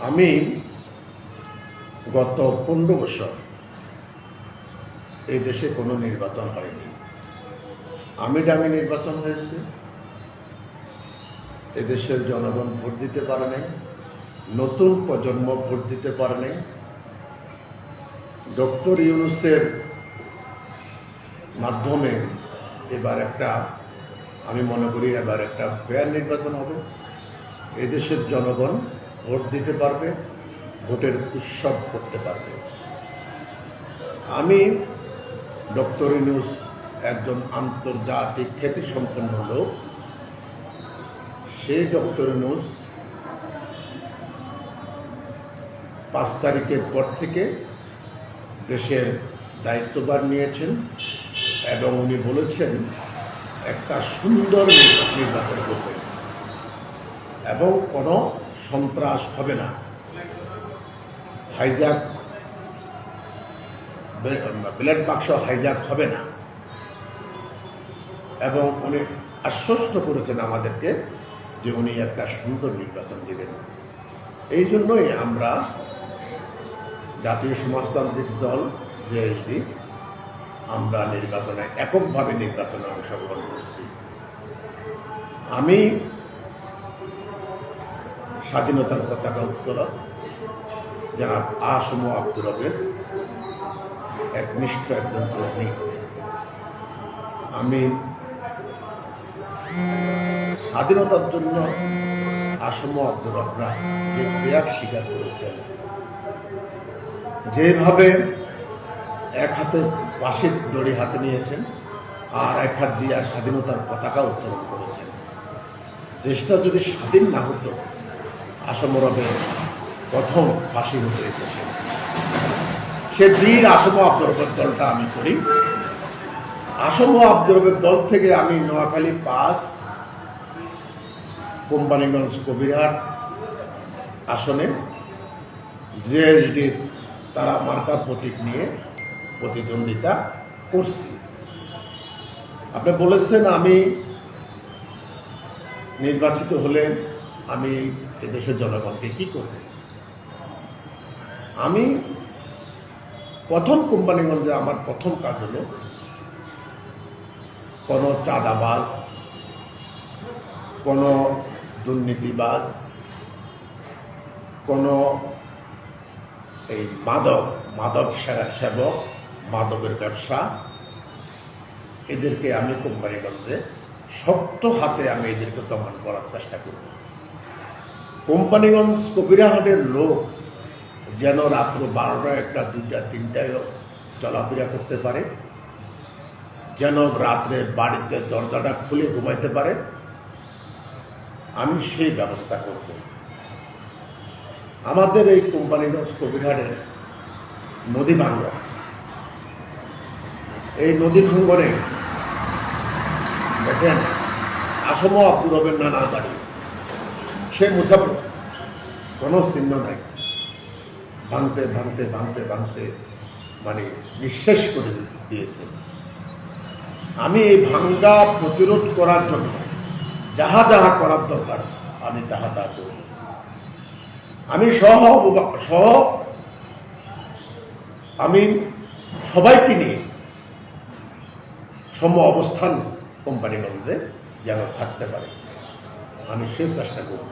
আমি গত পনেরো বছর এই দেশে কোনো নির্বাচন হয়নি। আমি ডামি নির্বাচন হয়েছে। এদেশের জনগণ ভোট দিতে পারে নাই। নতুন প্রজন্ম ভোট দিতে পারে নাই। ডক্টর ইউনুসের মাধ্যমে এবার একটা, আমি মনে করি এবার একটা ফেয়ার নির্বাচন হবে। এদেশের জনগণ ভোট দিতে পারবে, ভোটের উৎসব করতে পারবে। আমি ডক্টর ইউনুস একজন আন্তর্জাতিক খ্যাতিসম্পন্ন লোক। সেই ডক্টর ইউনুস পাঁচ তারিখের পর থেকে দেশের দায়িত্বভার নিয়েছেন এবং উনি বলেছেন, একটা সুন্দর নির্বাচন করবে এবং কোনো সন্ত্রাস হবে না। হাইজ্যাক ব্লেড বাক্স হাইজ্যাক হবে না। এবং উনি আশ্বস্ত করেছেন আমাদেরকে যে উনি একটা সুন্দর নির্বাচন দেবেন। এই জন্যই আমরা জাতীয় সমাজতান্ত্রিক দল জেএসডি আমরা নির্বাচনে এককভাবে নির্বাচনে অংশগ্রহণ করছি। আমি স্বাধীনতার পতাকা উত্তোলন যারা আসম আব্দুর রবের একনিষ্ঠ একজন কর্মী। আমি স্বাধীনতার জন্য আসম আব্দুর রবরা যে ত্যাগ স্বীকার করেছেন। যেভাবে এক হাতে বাঁশের দড়ি হাতে নিয়েছেন, আর এক হাত দিয়ে স্বাধীনতার পতাকা উত্তোলন করেছেন। দেশটা যদি স্বাধীন না হতো আসমরবের প্রথম ফাঁসি হতো দেশে সে বীর আসম আব্দুরবের দলটা আমি করি। আসম আব্দুরবের দল থেকে আমি নোয়াখালী পাস কোম্পানিগঞ্জ কবিরহাট আসনে জেএসডির তারা মার্কা প্রতীক নিয়ে প্রতিদ্বন্দ্বিতা করছি। আপনি বলেছেন আমি নির্বাচিত হলে আমি এদেশের জনগণকে কি করব? আমি প্রথম কোম্পানিগঞ্জে আমার প্রথম কাজ হলো কোনো চাঁদাবাজ, কোনো দুর্নীতিবাজ, কোনো এই মাদক মাদক সেবক, মাদকের ব্যবসা, এদেরকে আমি কোম্পানিগঞ্জে শক্ত হাতে আমি এদেরকে দমন করার চেষ্টা করব। কোম্পানিগঞ্জ কবিরাহাটের লোক যেন রাত্র বারোটা একটা দুইটা তিনটায় চলাফেরা করতে পারে, যেন রাত্রে বাড়িতে দরজাটা খুলে ঘুমাইতে পারে, আমি সেই ব্যবস্থা করব। আমাদের এই কোম্পানিগঞ্জ কবিরহাটের নদী ভাঙ্গন। এই নদী ভাঙ্গনে দেখেন আসম আব্দুর রবের নানা বাড়ি। সে মুসাফর। কোনো চিহ্ন নাই। ভাঙতে ভাঙতে ভাঙতে ভাঙতে মানে নিঃশেষ করে দিয়েছে। আমি এই ভাঙ্গা প্রতিরোধ করার জন্য, যাহা যাহা করার দরকার, আমি তাহা তা করব। আমি সহ সহ আমি সবাইকে নিয়ে সম অবস্থান কোম্পানিগঞ্জে যেন থাকতে পারে। আমি সে চেষ্টা করব।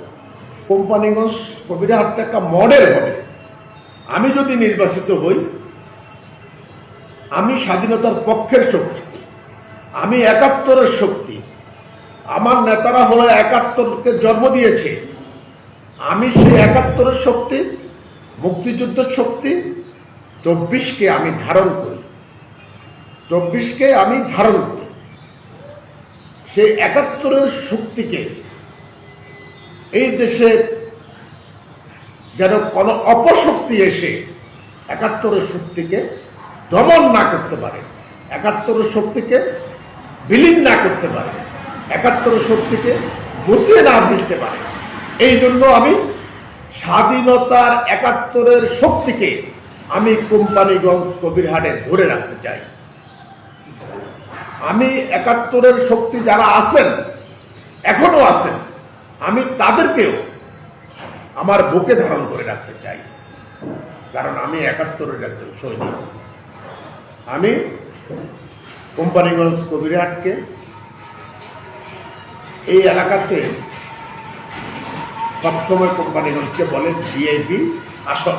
কোম্পানিগঞ্জ কবিরাহাটটা একটা মডেল হবে। আমি যদি নির্বাচিত হই, আমি স্বাধীনতার পক্ষের শক্তি, আমি একাত্তরের শক্তি, আমার নেতারা হলো একাত্তরকে জন্ম দিয়েছে। আমি সেই একাত্তরের শক্তি, মুক্তিযুদ্ধের শক্তি, চব্বিশকে আমি ধারণ করি। চব্বিশকে আমি ধারণ করি। সেই একাত্তরের শক্তিকে এই দেশে যেন কোনো অপশক্তি এসে একাত্তরের শক্তিকে দমন না করতে পারে, একাত্তরের শক্তিকে বিলীন না করতে পারে, একাত্তরের শক্তিকে বসিয়ে না দিতে পারে। এই জন্য আমি স্বাধীনতার একাত্তরের শক্তিকে আমি কোম্পানিগঞ্জ কবিরহাটে ধরে রাখতে চাই। আমি একাত্তরের শক্তি যারা আছেন, এখনও আছেন আমি তাদেরকেও আমার বুকে ধারণ করে রাখতে চাই। কারণ আমি একাত্তরের একজন সৈনিক। আমি কোম্পানিগঞ্জ কবিরহাটকে এই এলাকাতে সবসময় কোম্পানিগঞ্জকে বলে ভিআইপি আসন।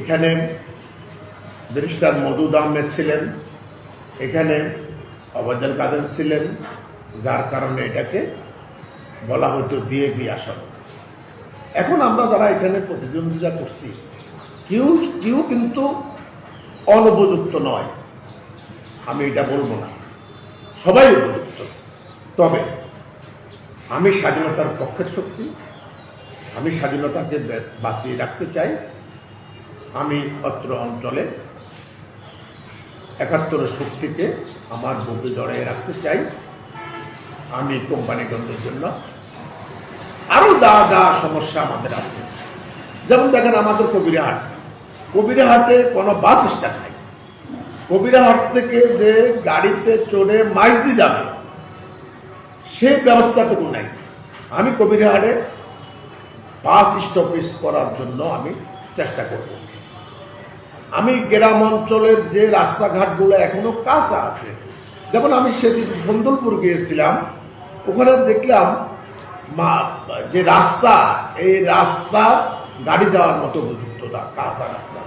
এখানে ব্যারিস্টার মধুদ আহমেদ ছিলেন, এখানে অবদান কাদের ছিলেন, যার কারণে এটাকে বলা হতো বিএপি আসন। এখন আমরা যারা এখানে প্রতিদ্বন্দ্বিতা করছি, কেউ কেউ কিন্তু অনুপযুক্ত নয়। আমি এটা বলব না। সবাই উপযুক্ত। তবে আমি স্বাধীনতার পক্ষের শক্তি, আমি স্বাধীনতাকে বাঁচিয়ে রাখতে চাই। আমি অত্র অঞ্চলে একাত্তরের শক্তিকে আমার বুকে জড়িয়ে রাখতে চাই। আমি কোম্পানিগঞ্জের জন্য যা যা সমস্যা আমাদের আছে। যেমন দেখেন আমাদের কবিরহাট। কবিরহাটে কোনো বাস স্ট্যান্ড নাই। কবিরহাট থেকে যে গাড়িতে চড়ে মাইজদি যাবে সে ব্যবস্থাটুকু নাই। আমি কবিরহাটে বাস স্টপেজ করার জন্য আমি চেষ্টা করব। আমি গ্রাম অঞ্চলের যে রাস্তাঘাটগুলো এখনও কাঁচা আছে, যেমন আমি সেদিন সুন্দরপুর গিয়েছিলাম, ওখানে দেখলাম যে রাস্তা, এই রাস্তা গাড়ি যাওয়ার মতো উপযুক্ত না, কাঁচা রাস্তা।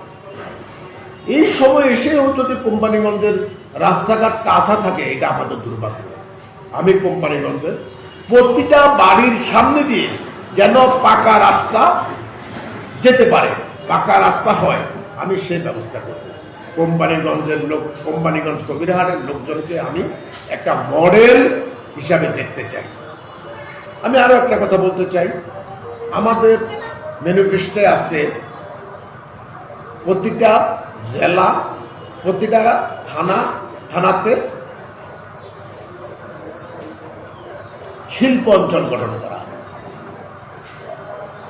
এই সময় এসেও যদি কোম্পানিগঞ্জের রাস্তাঘাট কাঁচা থাকে, এটা আমাদের দুর্ভাগ্য। আমি কোম্পানিগঞ্জের প্রতিটা বাড়ির সামনে দিয়ে যেন পাকা রাস্তা যেতে পারে, পাকা রাস্তা হয়, আমি সে ব্যবস্থা করব। কোম্পানিগঞ্জের লোক, কোম্পানিগঞ্জ কবিরহাটের লোকজনকে আমি একটা মডেল হিসাবে দেখতে চাই। আমি আরও একটা কথা বলতে চাই। আমাদের ম্যানিফেস্টে আছে প্রতিটা জেলা, প্রতিটা থানা, থানাতে শিল্প অঞ্চল গঠন করা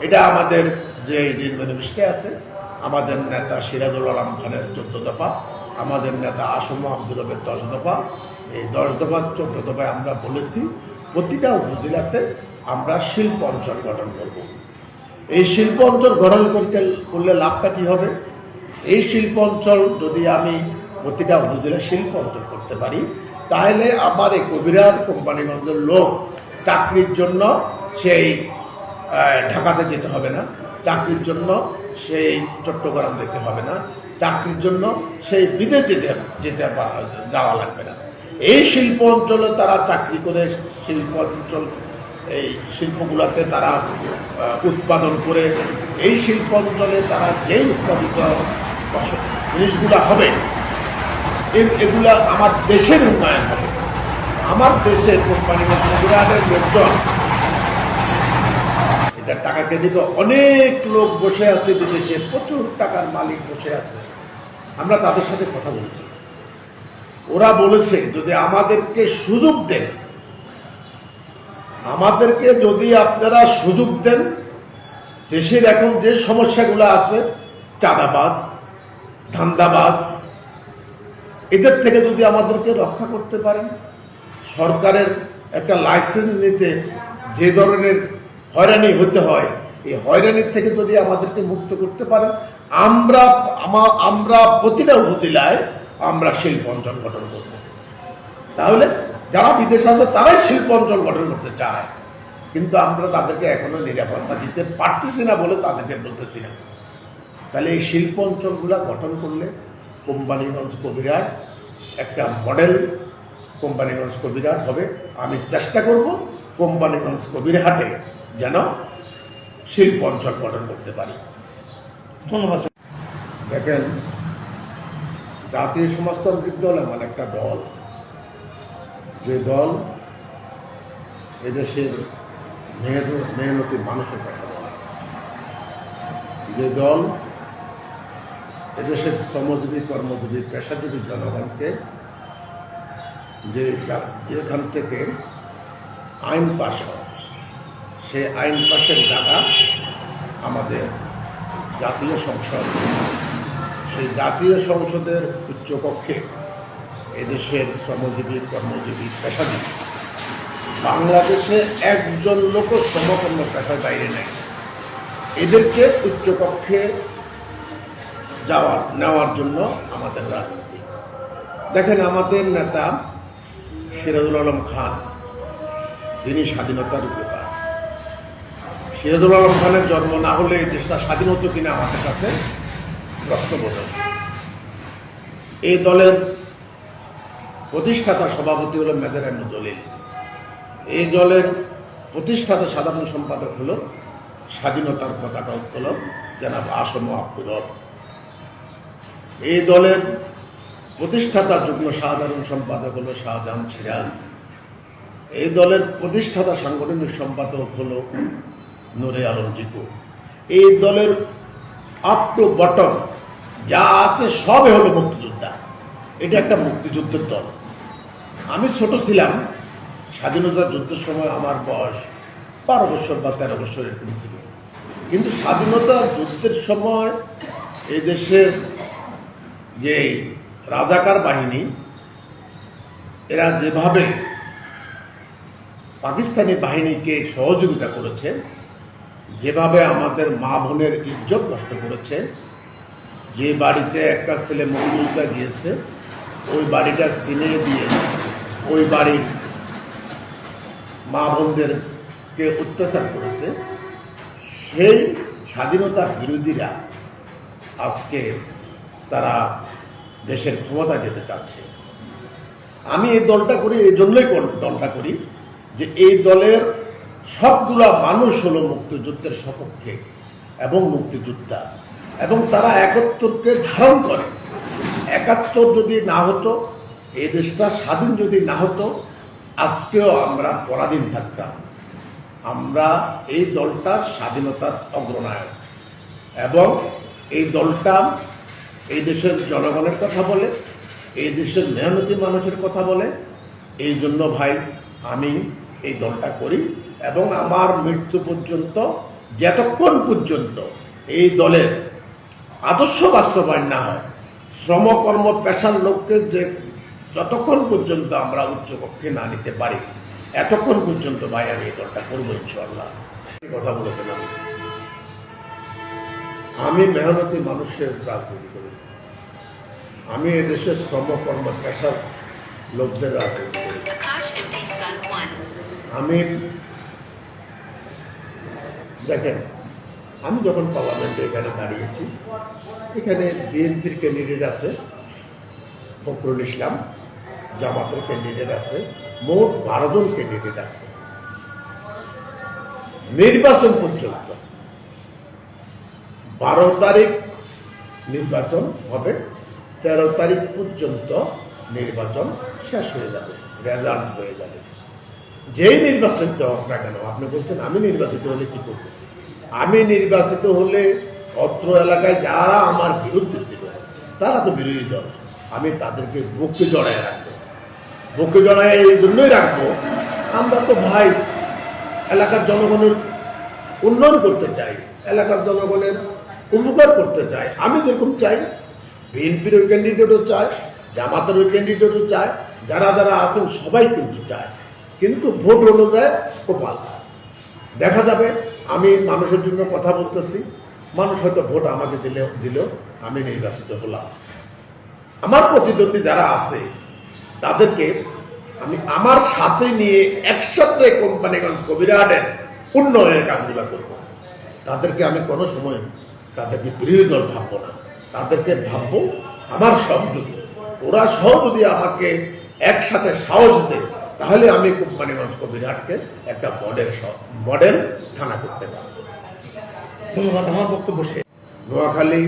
এটা আমাদের যে যে ম্যানিফেস্টে আছে, আমাদের নেতা সিরাজুল আলম খানের চোদ্দ দফা, আমাদের নেতা আসম আব্দুল রবের দশ দফা। এই দশ দফা চোদ্দ দফায় আমরা বলেছি প্রতিটা উপজেলাতে আমরা শিল্প অঞ্চল গঠন করব। এই শিল্প অঞ্চল গঠন করতে করলে লাভটা কি হবে? এই শিল্প অঞ্চল যদি আমি প্রতিটা উপজেলা শিল্প অঞ্চল করতে পারি, তাহলে আমার এই কবিরার কোম্পানিগঞ্জের লোক চাকরির জন্য সেই ঢাকাতে যেতে হবে না, চাকরির জন্য সেই চট্টগ্রাম যেতে হবে না, চাকরির জন্য সেই বিদেশ যেতে যেতে যাওয়া লাগবে না। এই শিল্প অঞ্চলে তারা চাকরি করে শিল্প অঞ্চল, এই শিল্পগুলোতে তারা উৎপাদন করে। এই শিল্প অঞ্চলে তারা যেই উৎপাদিত জিনিসগুলো হবে এগুলা আমার দেশের উন্নয়ন হবে। আমার দেশের কোম্পানি গুজরাটের লোকজন, এটা টাকাকে দিবে। অনেক লোক বসে আছে বিদেশে, প্রচুর টাকার মালিক বসে আছে। আমরা তাদের সাথে কথা বলছি। ওরা বলেছে, যদি আমাদেরকে সুযোগ দেন, আমাদেরকে যদি আপনারা সুযোগ দেন, দেশের এখন যে সমস্যাগুলো আছে, চাঁদাবাজ, ধান্দাবাজ, এদের থেকে যদি আমাদেরকে রক্ষা করতে পারেন, সরকারের একটা লাইসেন্স নিতে যে ধরনের হয়রানি হতে হয়, এই হয়রানির থেকে যদি আমাদেরকে মুক্ত করতে পারেন, আমরা আমরা প্রতিটা উপজেলায় আমরা শিল্প অঞ্চল গঠন করব। তাহলে যারা বিদেশে আছে, তারাই শিল্প অঞ্চল গঠন করতে চায়। কিন্তু আমরা তাদেরকে এখনও নিরাপত্তা দিতে পারতেছি না বলে তাদেরকে বলতেছি না। তাহলে এই শিল্প অঞ্চলগুলো গঠন করলে কোম্পানিগঞ্জ কবিরাট একটা মডেল কোম্পানিগঞ্জ কবিরাট হবে। আমি চেষ্টা করব কোম্পানিগঞ্জ কবিরহাটে যেন শিল্প অঞ্চল গঠন করতে পারি। ধন্যবাদ। দেখেন জাতীয় সমাজতান্ত্রিক দল? এমন একটা দল। যে দল এদেশের মেহনত মেহনতি মানুষের কথা বলে। যে দল এদেশের শ্রমজীবী, কর্মজীবী, পেশাজীবী জনগণকে যে যেখান থেকে আইন পাশ হয় সে আইন পাশের জায়গা আমাদের জাতীয় সংসদ সেই জাতীয় সংসদের উচ্চকক্ষে এদেশের শ্রমজীবী, কর্মজীবী, পেশাজীবী। বাংলাদেশে একজন লোক শ্রমকর্ম পেশার বাইরে নেই। এদেরকে উচ্চকক্ষে যাওয়ার নেওয়ার জন্য আমাদের রাজনীতি। দেখেন আমাদের নেতা সিরাজুল আলম খান, যিনি স্বাধীনতার উপকার সিরাজুল আলম খানের জন্ম না হলে এই দেশটা স্বাধীন হতো কিনা আমাদের কাছে প্রশ্নবোধক এই দলের প্রতিষ্ঠাতা সভাপতি হলো মেদারান জলিল। এই দলের প্রতিষ্ঠাতা সাধারণ সম্পাদক হলো স্বাধীনতার পতাকা উত্তোলক জনাব আসম আব্দুর রব এই দলের প্রতিষ্ঠাতা যুগ্ম সাধারণ সম্পাদক হলো শাহজাহান সিরাজ। এই দলের প্রতিষ্ঠাতা সাংগঠনিক সম্পাদক হলো নুরে আলম জিকু এই দলের আপ টু বটম যা আছে সবই হলো মুক্তিযোদ্ধা। এটা একটা মুক্তিযুদ্ধের দল। আমি ছোট ছিলাম, স্বাধীনতা যুদ্ধের সময় আমার বয়স বারো বছর বা তেরো বছর এরকম ছিল। কিন্তু স্বাধীনতা যুদ্ধের সময় এই দেশের যে রাজাকার বাহিনী, এরা যেভাবে পাকিস্তানি বাহিনীকে সহযোগিতা করেছে যেভাবে আমাদের মা বোনের ইজ্জত নষ্ট করেছে, যে বাড়িতে একটা ছেলে মুক্তিযোদ্ধা গিয়েছে, ওই বাড়িটা সিনে দিয়ে ওই বাড়ির মা বোনদেরকে অত্যাচার করেছে, সেই স্বাধীনতা বিরোধীরা আজকে তারা দেশের ক্ষমতা যেতে চাচ্ছে। আমি এই দলটা করি, এই জন্যই দলটা করি যে এই দলের সবগুলা মানুষ হলো মুক্তিযুদ্ধের সপক্ষে এবং মুক্তিযোদ্ধা। এবং তারা একাত্তরকে ধারণ করে। একাত্তর যদি না হতো, এই দেশটা স্বাধীন যদি না হতো, আজকেও আমরা পরাধীন থাকতাম। আমরা এই দলটা স্বাধীনতার অগ্রনায়ক। এবং এই দলটা এই দেশের জনগণের কথা বলে, এই দেশের মেহনতি মানুষের কথা বলে। এই জন্য ভাই, আমি এই দলটা করি এবং আমার মৃত্যু পর্যন্ত, যতক্ষণ পর্যন্ত এই দলের আদর্শ বাস্তবায়ন না হয়, শ্রমকর্ম পেশার লোককে যে যতক্ষণ পর্যন্ত আমরা উচ্চকক্ষে না নিতে পারি, এতক্ষণ পর্যন্ত ভাই আমি এই দলটা করব ইনশাল্লাহ কথা বলেছেন আমি। আমি মেহনতি মানুষের রাজনীতি করি। আমি এদেশের শ্রমকর্ম পেশার লোকদের রাজনীতি করি। Akash MD Sun 1. আমি দেখেন, আমি যখন পার্লামেন্টে এখানে দাঁড়িয়েছি, এখানে বিএনপির ক্যান্ডিডেট আছে, ফখরুল ইসলাম, জামাতের ক্যান্ডিডেট আছে, মোট বারো জন ক্যান্ডিডেট আছে নির্বাচন পর্যন্ত বারো তারিখ নির্বাচন হবে, তেরো তারিখ পর্যন্ত নির্বাচন শেষ হয়ে যাবে, রেজাল্ট হয়ে যাবে যেই নির্বাচিত হোক না কেন, আপনি বলছেন আমি নির্বাচিত হলে কি করব? আমি নির্বাচিত হলে অত্র এলাকায় যারা আমার বিরুদ্ধে ছিল, তারা তো বিরোধী দল। আমি তাদেরকে বুকে জড়ায় রাখব। বুকে জড়ায় এই জন্যই রাখব, আমরা তো ভাই, এলাকার জনগণের উন্নয়ন করতে চাই, এলাকার জনগণের উপকার করতে চাই। আমি যেরকম চাই, বিএনপির ওই ক্যান্ডিডেটও চায়, জামাতের ওই ক্যান্ডিডেটও চায়, যারা যারা আছেন সবাই কিন্তু চায়। কিন্তু ভোট অনুযায়ী কপাল। দেখা যাবে, আমি মানুষের জন্য কথা বলতেছি, মানুষ হয়তো ভোট আমাকে দিলে দিলেও আমি নির্বাচিত হলাম। আমার প্রতিদ্বন্দ্বী যারা আছে, তাদেরকে আমি আমার সাথে নিয়ে একসাথে কোম্পানিগঞ্জ কবিরাটের উন্নয়নের কাজ নিবা করব। তাদেরকে আমি কোনো সময় তাদেরকে বিরোধী দল ভাববো না। তাদেরকে ভাববো আমার সহযোগী। ওরা সহ যদি আমাকে একসাথে সাহস দেয়। তাহলে আমি কোম্পানিগঞ্জ কবিরাটকে একটা মডেল মডেল থানা করতে পারব। ধন্যবাদ আমার বক্তব্য শেষ। নোয়াখালী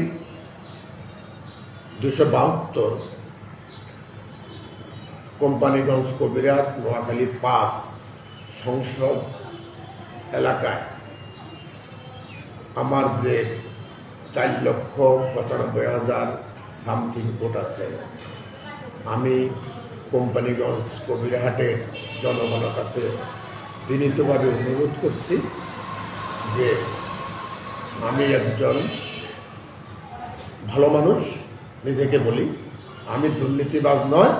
দুশো বাহাত্তর কোম্পানিগঞ্জ কবিরাট নোয়াখালী পাঁচ সংসদ এলাকায়। আমার যে চার লক্ষ পঁচানব্বই হাজার সামথিং ভোট আছে আমি কোম্পানিগঞ্জ কবিরহাটের জনগণের কাছে বিনীতভাবে অনুরোধ করছি যে আমি একজন ভালো মানুষ, নিজেকে বলি। আমি দুর্নীতিবাজ নয়,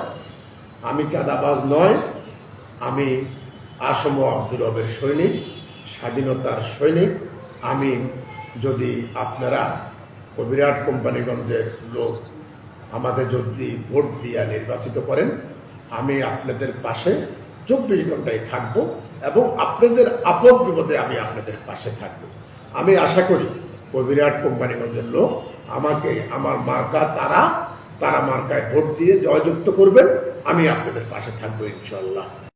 আমি চাঁদাবাজ নয়, আমি আসম আব্দুর রবের সৈনিক, স্বাধীনতার সৈনিক। আমি যদি আপনারা বিরাট কোম্পানিগঞ্জের লোক আমাকে যদি ভোট দিয়ে নির্বাচিত করেন আমি আপনাদের পাশে চব্বিশ ঘন্টায় থাকব এবং আপনাদের আপদ বিপদে আমি আপনাদের পাশে থাকব। আমি আশা করি বিরাট কোম্পানিগঞ্জের লোক আমাকে, আমার মার্কা তারা তারা মার্কায় ভোট দিয়ে জয়যুক্ত করবেন। আমি আপনাদের পাশে থাকব ইনশাল্লাহ